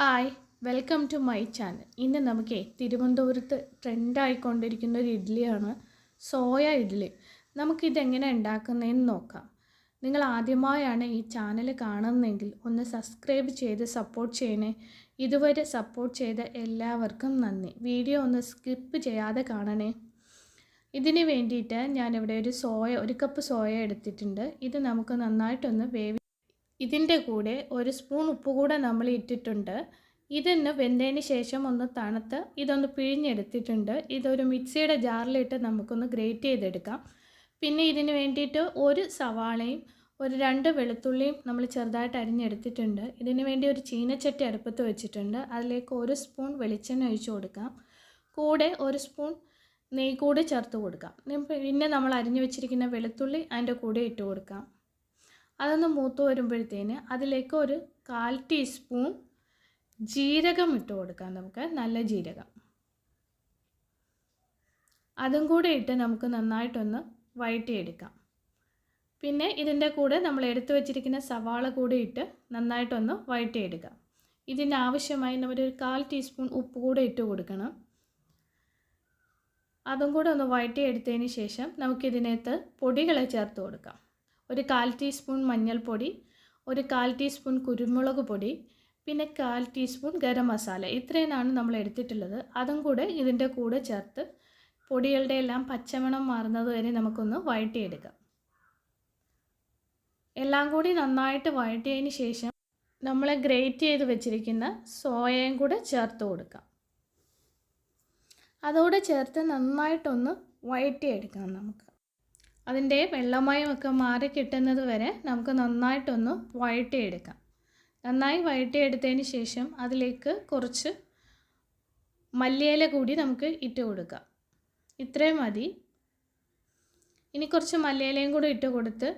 Hi welcome to my channel ഇന്ന് നമുക്ക് തിരുവനന്തപുരത്ത് ട്രെൻഡായിക്കൊണ്ടിരിക്കുന്ന ഒരു ഇഡ്ഡലിയാണ് സോയ ഇഡ്ഡലി. നമുക്കിതെങ്ങനെ ഉണ്ടാക്കുന്നതെന്ന് നോക്കാം. നിങ്ങൾ ആദ്യമായാണ് ഈ ചാനൽ കാണുന്നതെങ്കിൽ ഒന്ന് സബ്സ്ക്രൈബ് ചെയ്ത് സപ്പോർട്ട് ചെയ്യണേ. ഇതുവരെ സപ്പോർട്ട് ചെയ്ത എല്ലാവർക്കും നന്ദി. വീഡിയോ ഒന്ന് സ്കിപ്പ് ചെയ്യാതെ കാണണേ. ഇതിന് വേണ്ടിയിട്ട് ഞാനിവിടെ ഒരു സോയ ഒരു കപ്പ് സോയ എടുത്തിട്ടുണ്ട്. ഇത് നമുക്ക് നന്നായിട്ടൊന്ന് വേവി ഇതിന്റെ കൂടെ ഒരു സ്പൂൺ ഉപ്പ് കൂടെ നമ്മൾ ഇട്ടിട്ടുണ്ട്. ഇതൊന്ന് വെന്തതിന് ശേഷം ഒന്ന് തണുത്ത് ഇതൊന്ന് പിഴിഞ്ഞെടുത്തിട്ടുണ്ട്. ഇതൊരു മിക്സിയുടെ ജാറിലിട്ട് നമുക്കൊന്ന് ഗ്രേറ്റ് ചെയ്തെടുക്കാം. പിന്നെ ഇതിന് വേണ്ടിയിട്ട് ഒരു സവാളയും ഒരു രണ്ട് വെളുത്തുള്ളിയും നമ്മൾ ചെറുതായിട്ട് അരിഞ്ഞെടുത്തിട്ടുണ്ട്. ഇതിന് വേണ്ടി ഒരു ചീനച്ചട്ടി അടുപ്പത്ത് വെച്ചിട്ടുണ്ട്. അതിലേക്ക് ഒരു സ്പൂൺ വെളിച്ചെണ്ണ ഒഴിച്ച് കൊടുക്കാം. കൂടെ ഒരു സ്പൂൺ നെയ്യ് കൂടി ചേർത്ത് കൊടുക്കാം. പിന്നെ നമ്മൾ അരിഞ്ഞു വെച്ചിരിക്കുന്ന വെളുത്തുള്ളി അതിന്റെ കൂടെ ഇട്ട് കൊടുക്കാം. അതൊന്ന് മൂത്ത് വരുമ്പോഴത്തേന് അതിലേക്ക് ഒരു കാൽ ടീസ്പൂൺ ജീരകം ഇട്ട് കൊടുക്കാം നമുക്ക് നല്ല ജീരകം. അതും കൂടെ ഇട്ട് നമുക്ക് നന്നായിട്ടൊന്ന് വഴറ്റിയെടുക്കാം. പിന്നെ ഇതിന്റെ കൂടെ നമ്മൾ എടുത്തു വച്ചിരിക്കുന്ന സവാള കൂടി ഇട്ട് നന്നായിട്ടൊന്ന് വഴറ്റിയെടുക്കാം. ഇതിന് ആവശ്യമായി നമ്മൾ ഒരു കാൽ ടീസ്പൂൺ ഉപ്പ് കൂടെ ഇട്ട് കൊടുക്കണം. അതും കൂടെ ഒന്ന് വഴറ്റിയെടുത്തതിന് ശേഷം നമുക്കിതിനകത്ത് പൊടികളെ ചേർത്ത് കൊടുക്കാം. ഒരു കാൽ ടീസ്പൂൺ മഞ്ഞൾപ്പൊടി ഒരു കാൽ ടീസ്പൂൺ കുരുമുളക് പൊടി പിന്നെ കാൽ ടീസ്പൂൺ ഗരം മസാല. ഇത്രയുമാണ് നമ്മൾ എടുത്തിട്ടുള്ളത്. അതും കൂടെ ഇതിന്റെ കൂടെ ചേർത്ത് പൊടികളുടെ എല്ലാം പച്ചമണം മാറുന്നത് വരെ നമുക്കൊന്ന് വഴറ്റിയെടുക്കാം. എല്ലാം കൂടി നന്നായിട്ട് വഴറ്റിയതിന് ശേഷം നമ്മൾ ഗ്രേറ്റ് ചെയ്ത് വെച്ചിരിക്കുന്ന സോയയും കൂടെ ചേർത്ത് കൊടുക്കാം. അതോടെ ചേർത്ത് നന്നായിട്ടൊന്ന് വഴറ്റിയെടുക്കാം നമുക്ക്. അതിന്റെ വെള്ളമയമൊക്കെ മാറി കിട്ടുന്നത് വരെ നമുക്ക് നന്നായിട്ടൊന്ന് വഴറ്റിയെടുക്കാം. നന്നായി വഴറ്റിയെടുത്തതിന് ശേഷം അതിലേക്ക് കുറച്ച് മല്ലിയില കൂടി നമുക്ക് ഇട്ട് കൊടുക്കാം. ഇത്രയും മതി. ഇനി കുറച്ച് മല്ലിയിലയും കൂടി ഇട്ട് കൊടുത്ത്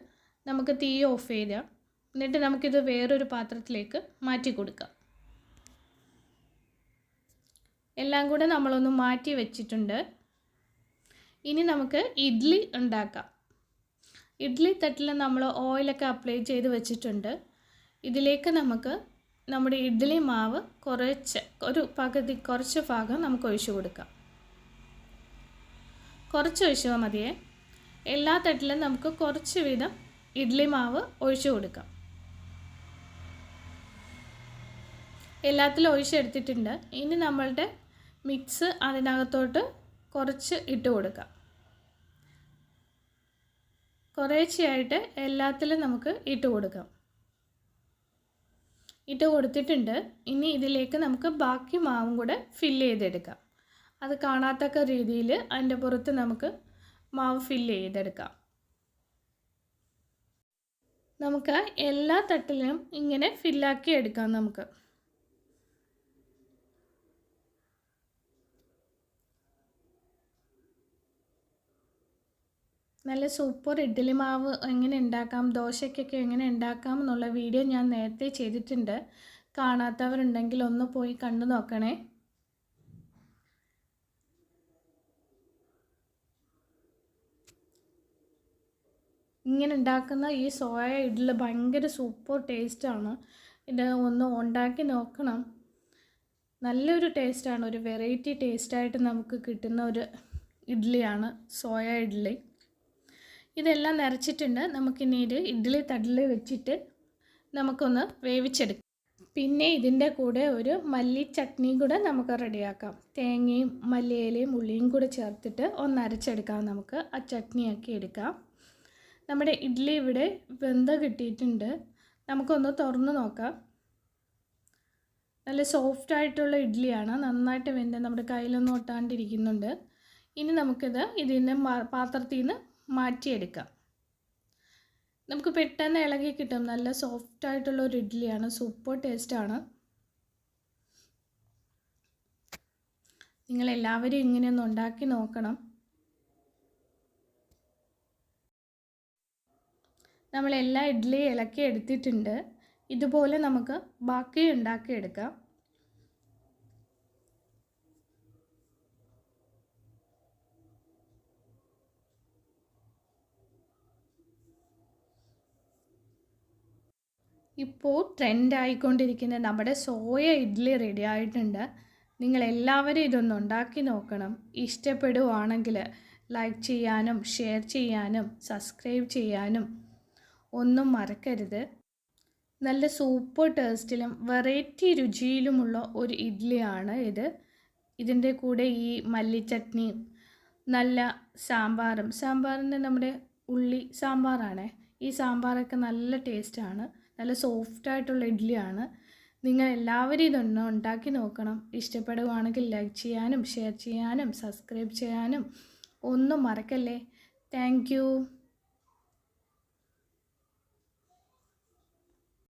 നമുക്ക് തീ ഓഫ് ചെയ്യാം എന്നിട്ട് നമുക്കിത് വേറൊരു പാത്രത്തിലേക്ക് മാറ്റി കൊടുക്കാം. എല്ലാം കൂടെ നമ്മളൊന്ന് മാറ്റി വെച്ചിട്ടുണ്ട്. ഇനി നമുക്ക് ഇഡ്ഡലി ഉണ്ടാക്കാം. ഇഡ്ഡലി തട്ടിൽ നമ്മൾ ഓയിലൊക്കെ അപ്ലൈ ചെയ്ത് വെച്ചിട്ടുണ്ട്. ഇതിലേക്ക് നമുക്ക് നമ്മുടെ ഇഡ്ഡലി മാവ് കുറച്ച് ഒരു പകുതി കുറച്ച് ഭാഗം നമുക്ക് ഒഴിച്ചു കൊടുക്കാം. കുറച്ച് ഒഴിച്ചാൽ മതിയേ. എല്ലാ തട്ടിലും നമുക്ക് കുറച്ച് വീതം ഇഡ്ഡലി മാവ് ഒഴിച്ചു കൊടുക്കാം. എല്ലാത്തിലും ഒഴിച്ചെടുത്തിട്ടുണ്ട് ഇനി നമ്മളുടെ മിക്സ് അതിനകത്തോട്ട് കുറച്ച് ഇട്ട് കൊടുക്കാം. കുറേശ്ശെയായിട്ട് എല്ലാത്തിലും നമുക്ക് ഇട്ട് കൊടുക്കാം. ഇട്ട് കൊടുത്തിട്ടുണ്ട്. ഇനി ഇതിലേക്ക് നമുക്ക് ബാക്കി മാവും കൂടെ ഫില്ല് ചെയ്തെടുക്കാം. അത് കാണാത്തക്ക രീതിയിൽ അതിന്റെ പുറത്ത് നമുക്ക് മാവ് ഫില്ല് ചെയ്തെടുക്കാം. നമുക്ക് എല്ലാ തട്ടിലും ഇങ്ങനെ ഫില്ലാക്കി എടുക്കാം നമുക്ക്. നല്ല സൂപ്പർ ഇഡ്ഡലി മാവ് എങ്ങനെ ഉണ്ടാക്കാം ദോശയ്ക്കൊക്കെ എങ്ങനെ ഉണ്ടാക്കാം എന്നുള്ള വീഡിയോ ഞാൻ നേരത്തെ ചെയ്തിട്ടുണ്ട്. കാണാത്തവരുണ്ടെങ്കിൽ ഒന്ന് പോയി കണ്ടു നോക്കണേ. ഇങ്ങനെ ഉണ്ടാക്കുന്ന ഈ സോയ ഇഡ്ഡലി ഭയങ്കര സൂപ്പർ ടേസ്റ്റാണ് ഇത് ഒന്ന് ഉണ്ടാക്കി നോക്കണം. നല്ലൊരു ടേസ്റ്റാണ് ഒരു വെറൈറ്റി ടേസ്റ്റായിട്ട് നമുക്ക് കിട്ടുന്ന ഒരു ഇഡ്ഡലിയാണ് സോയ ഇഡ്ഡലി. ഇതെല്ലാം നിറച്ചിട്ടുണ്ട്. നമുക്കിനി ഇഡ്ഡലി തടലിൽ വെച്ചിട്ട് നമുക്കൊന്ന് വേവിച്ചെടുക്കാം. പിന്നെ ഇതിന്റെ കൂടെ ഒരു മല്ലി ചട്നിയും കൂടെ നമുക്ക് റെഡിയാക്കാം. തേങ്ങയും മല്ലിയിലയും ഉള്ളിയും കൂടെ ചേർത്തിട്ട് ഒന്ന് അരച്ചെടുക്കാം നമുക്ക്. ആ ചട്നിയാക്കി എടുക്കാം. നമ്മുടെ ഇഡ്ഡലി ഇവിടെ വെന്ത കിട്ടിയിട്ടുണ്ട്. നമുക്കൊന്ന് തുറന്ന് നോക്കാം. നല്ല സോഫ്റ്റ് ആയിട്ടുള്ള ഇഡ്ഡലിയാണ്. നന്നായിട്ട് വെന്ത് നമ്മുടെ കയ്യിലൊന്നും ഒട്ടാണ്ടിരിക്കുന്നുണ്ട്. ഇനി നമുക്കിത് ഇതിന്റെ പാത്രത്തിൽ നിന്ന് മാറ്റിയെടുക്കാം. നമുക്ക് പെട്ടെന്ന് ഇളകി കിട്ടും. നല്ല സോഫ്റ്റ് ആയിട്ടുള്ള ഒരു ഇഡ്ഡലിയാണ്. സൂപ്പർ ടേസ്റ്റാണ് നിങ്ങൾ എല്ലാവരും ഇങ്ങനെയൊന്ന് ഉണ്ടാക്കി നോക്കണം. നമ്മൾ എല്ലാ ഇഡ്ഡലി ഇളക്കി എടുത്തിട്ടുണ്ട്. ഇതുപോലെ നമുക്ക് ബാക്കി ഉണ്ടാക്കിയെടുക്കാം. ഇപ്പോൾ ട്രെൻഡ് ആയിക്കൊണ്ടിരിക്കുന്ന നമ്മുടെ സോയ ഇഡ്ഡലി റെഡി ആയിട്ടുണ്ട്. നിങ്ങൾ എല്ലാവരും ഇതൊന്ന് ഉണ്ടാക്കി നോക്കണം. ഇഷ്ടപ്പെടുവാണെങ്കിൽ ലൈക്ക് ചെയ്യാനും ഷെയർ ചെയ്യാനും സബ്സ്ക്രൈബ് ചെയ്യാനും ഒന്നും മറക്കരുത്. നല്ല സൂപ്പർ ടേസ്റ്റിലും വെറൈറ്റി രുചിയിലുമുള്ള ഒരു ഇഡ്ഡലിയാണ് ഇത്. ഇതിന്റെ കൂടെ ഈ മല്ലിച്ചട്നിയും നല്ല സാമ്പാറും. സാമ്പാറിന്റെ നമ്മുടെ ഉള്ളി സാമ്പാറാണ്. ഈ സാമ്പാറൊക്കെ നല്ല ടേസ്റ്റാണ് നല്ല സോഫ്റ്റായിട്ടുള്ള ഇഡ്ഡലിയാണ്. നിങ്ങൾ എല്ലാവരും ഇതൊന്ന് ഉണ്ടാക്കി നോക്കണം. ഇഷ്ടപ്പെടുകയാണെങ്കിൽ ലൈക്ക് ചെയ്യാനും ഷെയർ ചെയ്യാനും സബ്സ്ക്രൈബ് ചെയ്യാനും ഒന്നും മറക്കല്ലേ. താങ്ക്